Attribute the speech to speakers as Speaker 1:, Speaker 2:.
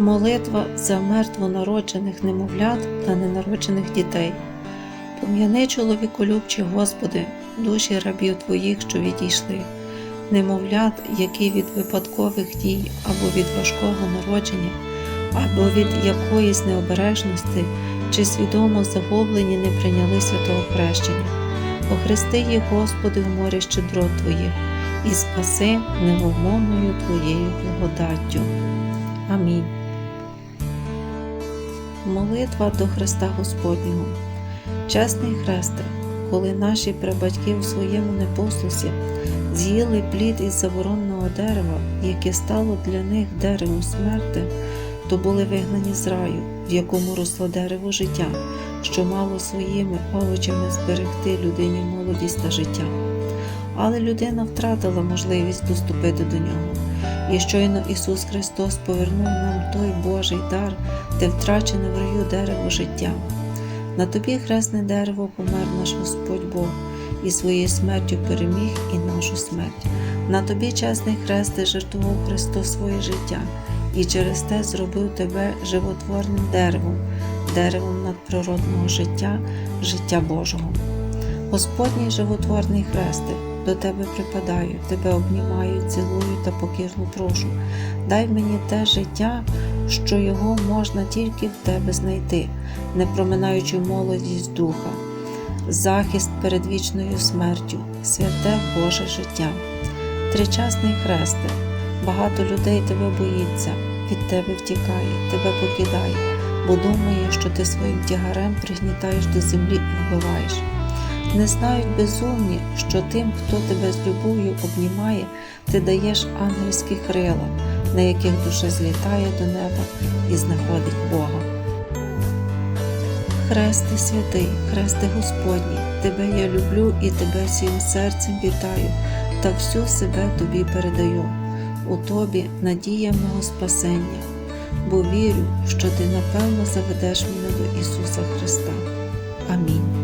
Speaker 1: Молитва за мертвонароджених немовлят та ненароджених дітей. Пом'яни чоловіколюбче, Господи, душі рабів Твоїх, що відійшли, немовлят, які від випадкових дій або від важкого народження, або від якоїсь необережності чи свідомо загублені не прийняли святого хрещення. Охрести їх, Господи, в морі щедрот Твоїх і спаси невомовною Твоєю благодаттю. Амінь. Молитва до Христа Господнього. Чесний Христе, коли наші прабатьки у своєму непослусі з'їли плід із забороненого дерева, яке стало для них деревом смерти, то були вигнані з раю, в якому росло дерево життя, що мало своїми овочами зберегти людині молодість та життя. Але людина втратила можливість доступити до нього. І щойно Ісус Христос повернув нам той Божий дар, де втрачене в раю дерево життя. На тобі хресне дерево помер наш Господь Бог, і своєю смертю переміг і нашу смерть. На тобі, чесний хресте, жертвував Христос своє життя, і через те зробив тебе животворним деревом, деревом надприродного життя, життя Божого. Господній животворний хресте, до тебе припадаю, тебе обнімаю, цілую та покірно прошу. Дай мені те життя, що його можна тільки в тебе знайти, не проминаючи молодість духа, захист перед вічною смертю, святе Боже життя. Тричасний хресте, багато людей тебе боїться, від тебе втікає, тебе покидає, бо думає, що ти своїм тягарем пригнітаєш до землі і вбиваєш. Не знають безумні, що тим, хто тебе з любов'ю обнімає, ти даєш ангельські крила, на яких душа злітає до неба і знаходить Бога. Хресте святий, Хресте Господній, Тебе я люблю і Тебе всім серцем вітаю, та всю себе Тобі передаю. У Тобі надія мого спасення, бо вірю, що Ти напевно заведеш мене до Ісуса Христа. Амінь.